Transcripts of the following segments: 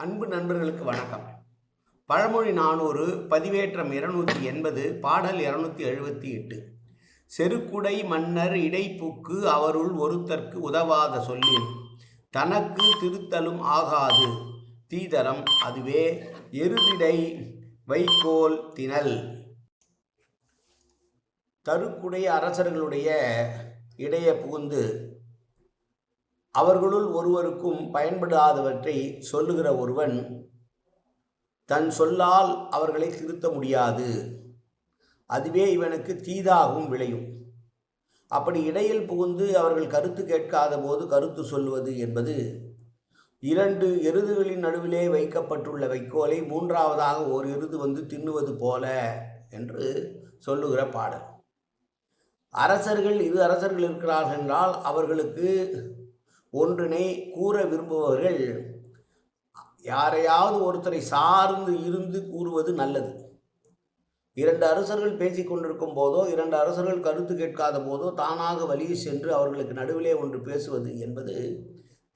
அன்பு நண்பர்களுக்கு வணக்கம். பழமொழி நானூறு பதிவேற்றம் இருநூற்றி எண்பது பாடல் இருநூத்தி எழுபத்தி எட்டு. செருக்குடை மன்னர் இடைப்புக்கு அவருள் ஒருத்தர்க்கு உதவாத சொல்லின் தனக்கு திருத்தலும் ஆகாது. தீதரம் அதுவே எருதிடை வைக்கோல் திணல். தருக்குடைய அரசர்களுடைய இடையே புகுந்து அவர்களுள் ஒருவருக்கும் பயன்படாதவற்றை சொல்லுகிற ஒருவன் தன் சொல்லால் அவர்களை திருத்த முடியாது. அதுவே இவனுக்கு தீதாகவும் விளையும். அப்படி இடையில் புகுந்து அவர்கள் கருத்து கேட்காத போது கருத்து சொல்வது என்பது இரண்டு எருதுகளின் நடுவிலே வைக்கப்பட்டுள்ள வைக்கோலை மூன்றாவதாக ஒரு எருது வந்து தின்னுவது போல என்று சொல்லுகிற பாடல். அரசர்கள் இரு அரசர்கள் இருக்கிறார்கள் என்றால் அவர்களுக்கு ஒன்றினை கூற விரும்புபவர்கள் யாரையாவது ஒருத்தரை சார்ந்து இருந்து கூறுவது நல்லது. இரண்டு அரசர்கள் பேசிக் கொண்டிருக்கும் போதோ இரண்டு அரசர்கள் கருத்து கேட்காத போதோ தானாக வழியே சென்று அவர்களுக்கு நடுவிலே ஒன்று பேசுவது என்பது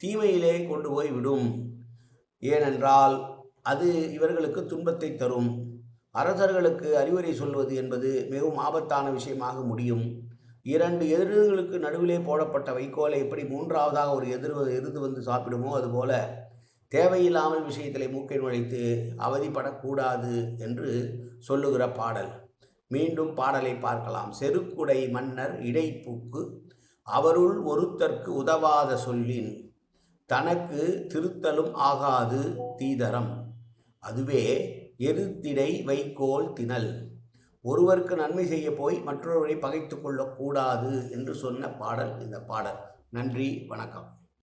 தீமையிலே கொண்டு போய் விடும். ஏனென்றால் அது இவர்களுக்கு துன்பத்தை தரும். அரசர்களுக்கு அறிவுரை சொல்வது என்பது மிகவும் ஆபத்தான விஷயமாக முடியும். இரண்டு எதிர்களுக்கு நடுவிலே போடப்பட்ட வைக்கோலை எப்படி மூன்றாவதாக ஒரு எதிர் எருது வந்து சாப்பிடுமோ அதுபோல தேவையில்லாமல் விஷயத்திலே மூக்கை நுழைத்து அவதிப்படக்கூடாது என்று சொல்லுகிற பாடல். மீண்டும் பாடலை பார்க்கலாம். செருக்குடை மன்னர் இடைப்பூக்கு அவருள் ஒருத்தர்க்கு உதவாத சொல்லின் தனக்கு திருத்தலும் ஆகாது தீதரம். அதுவே எருத்திடை வைக்கோல் திணல். ஒருவருக்கு நன்மை செய்ய போய் மற்றொருவரை பகைத்து கொள்ளக்கூடாது என்று சொன்ன பாடல் இந்த பாடல். நன்றி வணக்கம்.